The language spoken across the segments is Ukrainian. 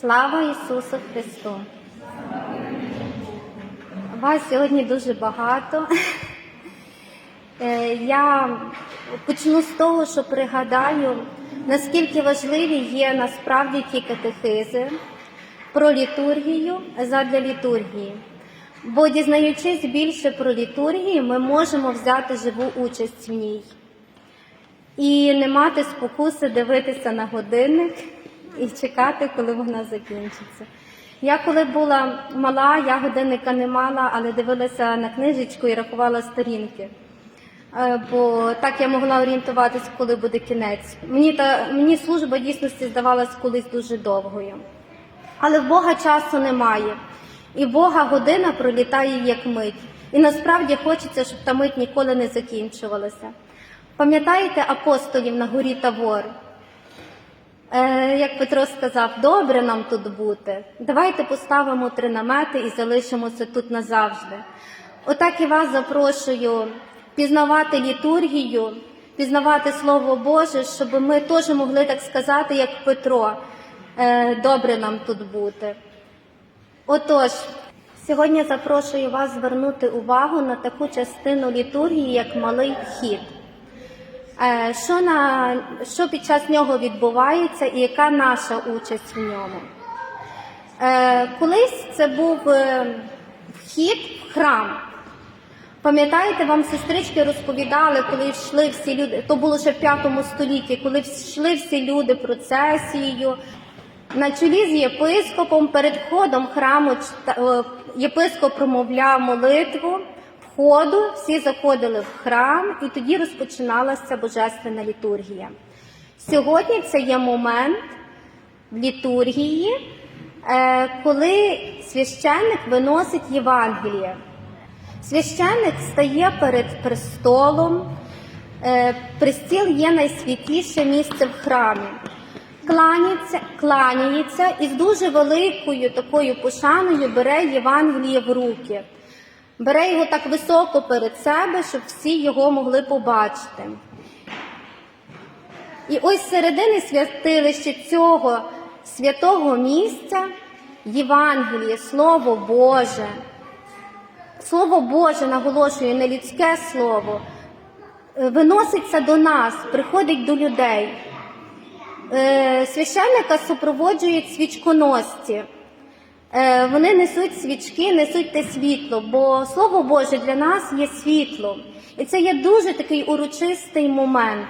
Слава Ісусу Христу! Вас сьогодні дуже багато. Е, Я почну з того, що пригадаю, наскільки важливі є насправді ті катехизи про літургію задля літургії. Бо дізнаючись більше про літургію, ми можемо взяти живу участь в ній і не мати спокуси дивитися на годинник і чекати, коли вона закінчиться. Я коли була мала, я годинника не мала, але дивилася на книжечку і рахувала сторінки. Е, Бо так я могла орієнтуватися, коли буде кінець. Мені та мені служба дійсності здавалась колись дуже довгою. Але в Бога часу немає. І Бога година пролітає як мить. І насправді хочеться, щоб та мить ніколи не закінчувалася. Пам'ятаєте апостолів на горі Тавор? Е, як Петро сказав, добре нам тут бути. Давайте поставимо три намети і залишимося тут назавжди. Отак і вас запрошую пізнавати літургію, пізнавати Слово Боже, щоб ми теж могли так сказати, як Петро. Е, добре нам тут бути. Отож, сьогодні запрошую вас звернути увагу на таку частину літургії, як малий вхід. Е, Що, на, що під час нього відбувається і яка наша участь в ньому? Е, Колись це був е, вхід в храм. Пам'ятаєте, вам сестрички розповідали, коли йшли всі люди, то було ще в п'ятому столітті, коли йшли всі люди процесією, на чолі з єпископом перед входом храму єпископ промовляв молитву входу, всі заходили в храм, і тоді розпочиналася божественна літургія. Сьогодні це є момент в літургії, е, коли священник виносить Євангеліє. Священник стає перед престолом. Е, Престіл є найсвятіше місце в храмі. Кланяється, кланяється і з дуже великою такою пошаною бере Євангеліє в руки. Бере його так високо перед себе, щоб всі його могли побачити. І ось середини святилища цього святого місця Євангеліє, Слово Боже. Слово Боже наголошую, не людське слово, е, виноситься до нас, приходить до людей. Е, Священника супроводжують свічконосці. Е, Вони несуть свічки, несуть те світло, бо Слово Боже для нас є світло. І це є дуже такий урочистий момент.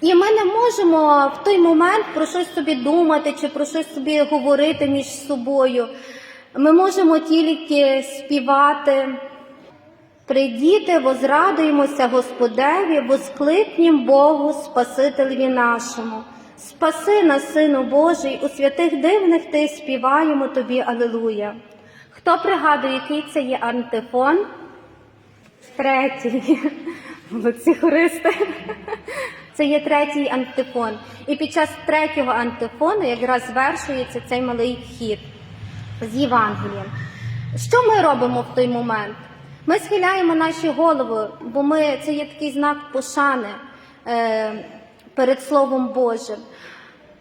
І ми не можемо в той момент про щось собі думати чи про щось собі говорити між собою. Ми можемо тільки співати. Прийдіте, возрадуємося Господеві, воскликнім Богу, Спасителеві нашому. Спаси нас, Сину Божий, у святих дивних ти співаємо тобі Алилуя. Хто пригадує, який це є антифон? Третій. Молодці хористи. Це є третій антифон. І під час третього антифону якраз звершується цей малий вхід з Євангелієм. Що ми робимо в той момент? Ми схиляємо наші голови, бо ми, це є такий знак пошани е, перед Словом Божим.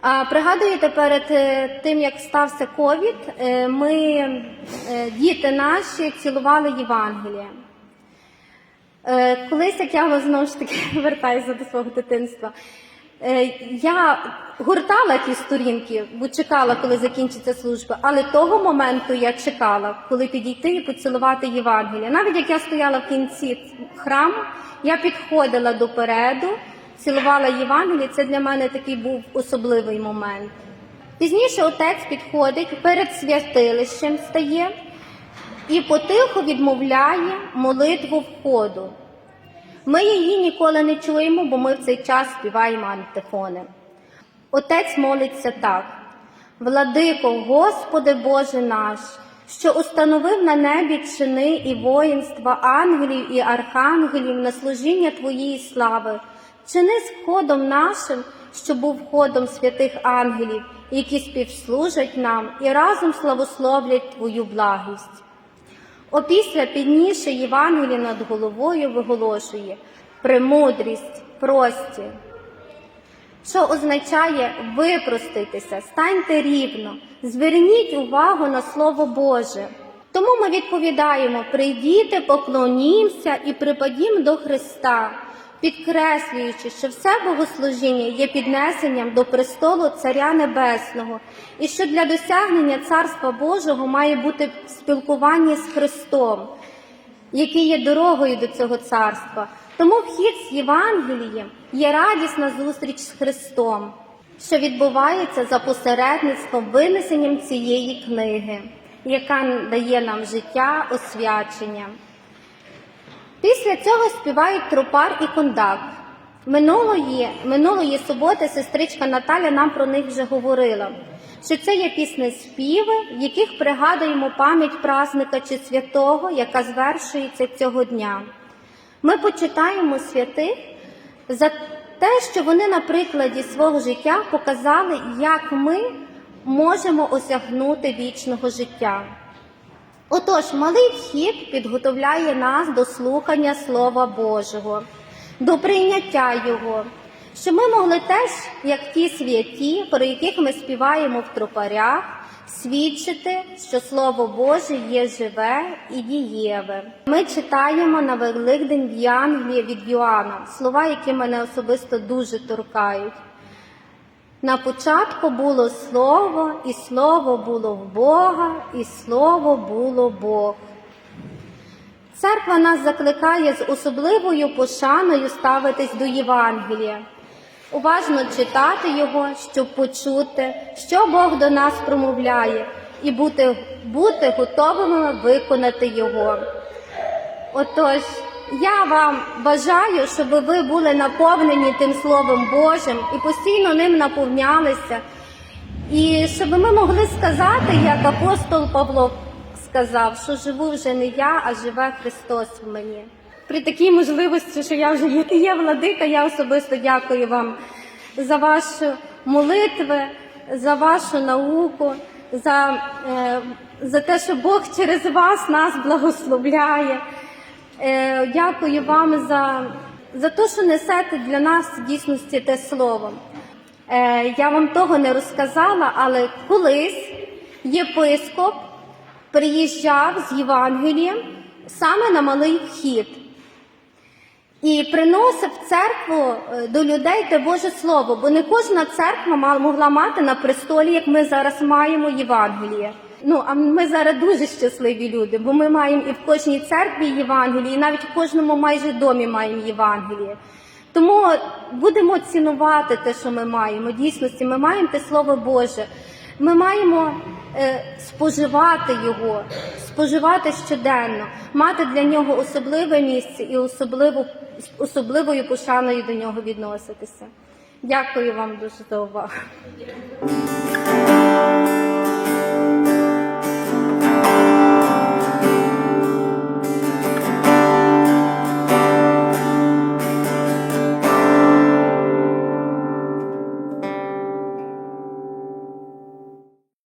А пригадуєте, перед тим, як стався ковід, е, ми, е, діти наші, цілували Євангеліє. Е, Колись, як я знову ж таки вертаюся до свого дитинства, я гуртала ті сторінки, бо чекала, коли закінчиться служба, але того моменту я чекала, коли підійти і поцілувати Євангелія. Навіть як я стояла в кінці храму, я підходила допереду, цілувала Євангеліє. Це для мене такий був особливий момент. Пізніше отець підходить перед святилищем стає і потихо відмовляє молитву входу. Ми її ніколи не чуємо, бо ми в цей час співаємо антифони. Отець молиться так: Владико, Господи Боже наш, що установив на небі чини і воїнства ангелів і архангелів на служіння Твоєї слави, чини з ходом нашим, що був ходом святих ангелів, які співслужать нам і разом славословлять Твою благість. Опісля підніше Євангеліє над головою виголошує премудрість, простір. що означає випроститися, станьте рівно, зверніть увагу на Слово Боже. Тому ми відповідаємо: прийдіте, поклонімося і припадім до Христа, підкреслюючи, що все богослужіння є піднесенням до престолу Царя Небесного, і що для досягнення Царства Божого має бути спілкування з Христом, який є дорогою до цього царства. Тому вхід з Євангелієм є радісна зустріч з Христом, що відбувається за посередництвом винесенням цієї книги, яка дає нам життя, освячення. Після цього співають трупар і кондак. Минулої, минулої суботи сестричка Наталя нам про них вже говорила, що це є пісні співи, в яких пригадуємо пам'ять празника чи святого, яка звершується цього дня. Ми почитаємо святих за те, що вони на прикладі свого життя показали, як ми можемо осягнути вічного життя. Отож, малий вхід підготовляє нас до слухання Слова Божого, до прийняття Його, щоб ми могли теж, як ті святі, про яких ми співаємо в тропарях, свідчити, що Слово Боже є живе і дієве. Ми читаємо на Великдень в Євангелії від Йоанна, слова, які мене особисто дуже торкають. На початку було слово, і слово було в Бога, і слово було Бог. Церква нас закликає з особливою пошаною ставитись до Євангелія, уважно читати його, щоб почути, що Бог до нас промовляє, і бути, бути готовими виконати його. Отож, я вам бажаю, щоб ви були наповнені тим Словом Божим і постійно ним наповнялися. І щоб ми могли сказати, як апостол Павло сказав, що живу вже не я, а живе Христос в мені. При такій можливості, що я вже є, владика, я особисто дякую вам за ваші молитви, за вашу науку, за, е, за те, що Бог через вас нас благословляє. Е, Дякую вам за, за те, що несете для нас в дійсності те слово. Е, Я вам того не розказала, але колись єпископ приїжджав з Євангелієм саме на малий вхід і приносив церкву е, до людей те Боже Слово, бо не кожна церква могла мати на престолі, як ми зараз маємо Євангеліє. Ну, а ми зараз дуже щасливі люди, бо ми маємо і в кожній церкві Євангеліє, і навіть в кожному майже домі маємо Євангеліє. Тому будемо цінувати те, що ми маємо. Дійсності, ми маємо те Слово Боже. Ми маємо е, споживати його, споживати щоденно, мати для нього особливе місце і особливу, особливою пошаною до нього відноситися. Дякую вам дуже за увагу.